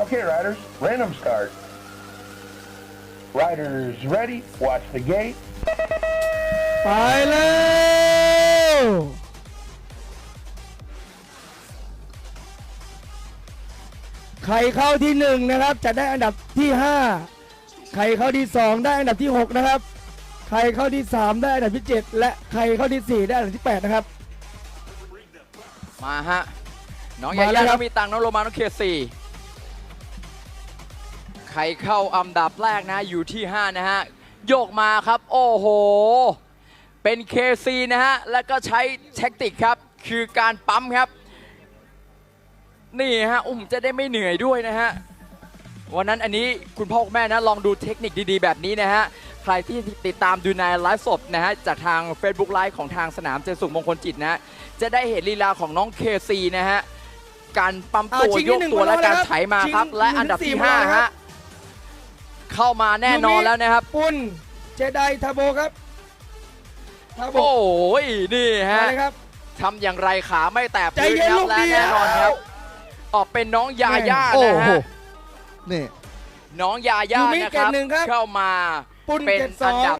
Okay, riders, random start. Riders ready, watch the gate. ไปแล้วใครเข้าที่หนึ่งนะครับ จะได้อันดับที่ห้าใครเข้าที่สองได้อันดับที่หกนะครับ ใครเข้าที่สามได้อันดับที่เจ็ดและใครเข้าที่สี่ได้อันดับที่แปดนะครับ มาฮะ น้องมายาแล้ย่าวครัน้อบงมีตังค์น้องโรมาน้องเคสี่ ใครเข้าอันดับแรกนะอยู่ที่ 5 นะฮะ โยกมาครับ โอ้โห เป็น KC นะฮะ แล้วก็ใช้แท็กติกครับ คือการปั๊มครับ นี่ฮะ อุ้มจะได้ไม่เหนื่อยด้วยนะฮะ วันนั้นอันนี้คุณพ่อคุณแม่นะ ลองดูเทคนิคดีๆ แบบนี้นะฮะ ใครที่ติดตามดูในไลฟ์สดนะฮะ จากทาง Facebook ไลฟ์ของทางสนามเจสุขมงคลจิตนะฮะจะได้เห็นลีลาของน้อง KC นะฮะการปั๊มตัวอ่าชิงที่โยกหนึ่งตัวและมาแล้วการนะครับไถมาครับชิงและอันดับหนึ่งถึที่งสี่มาแล้ว5ครัฮะบ เข้ามาแน่นอนแล้วนะครับ ปุนเจไดทาโบครับทาโบโอ้ยนี่มาฮะเลยครับทำอย่างไรขาไม่แตะใจพื้นเย็นครับลูกและเดียวแน่นอนครับออกเป็นน้องยาย่าโอ้นะโหฮะนี่น้องยาย่ายูมินะเกคตรับหนึ่งครับเข้ามาปุนเป็นเกตสอัอนงดับ